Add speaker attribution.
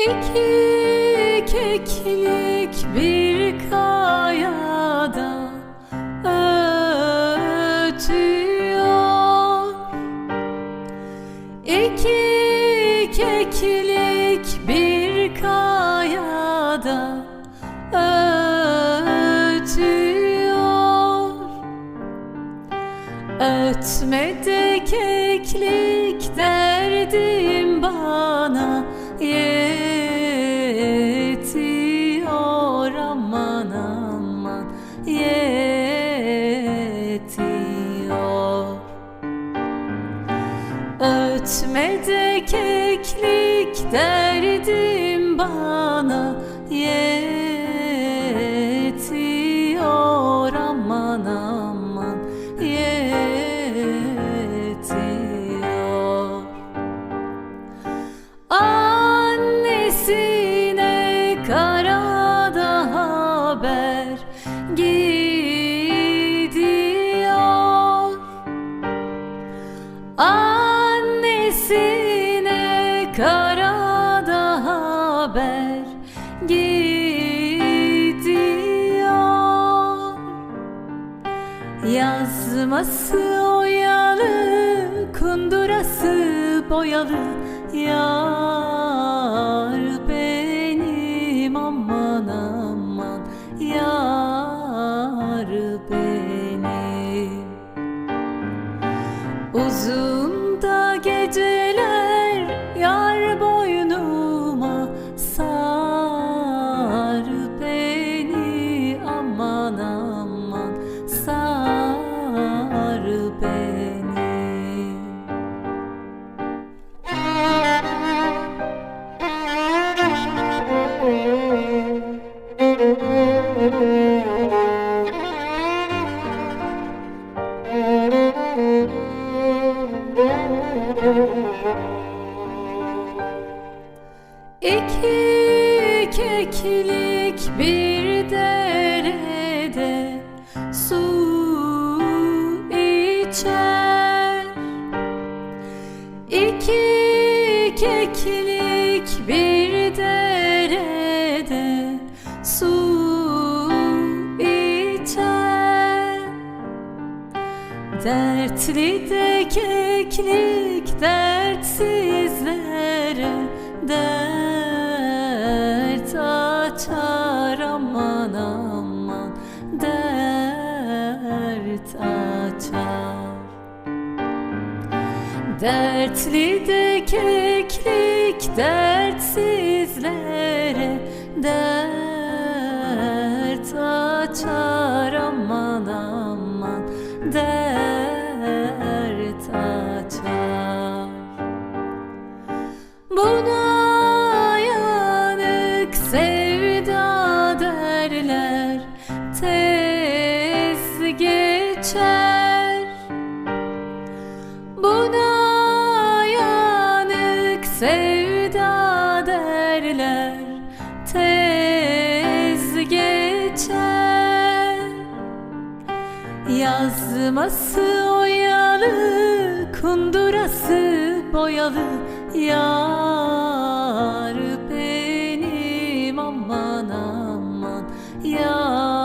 Speaker 1: İki keklik bir kayada ötüyor. İki keklik bir kayada ötüyor. Ötme de keklik derdim bana yetiyor Ötme de keklik derdim bana yetiyor gidiyor. Yazması oyalı, kundurası boyalı. Yar benim aman aman. Yar benim. Uzun da geceler keklik bir derede su içer. İki keklik bir derede su içer. Dertli de keklik dertsizlere dert açar. Dertli de keklik dertsizlere dert Yazması oyalı, kundurası boyalı Yar benim. Aman aman Yar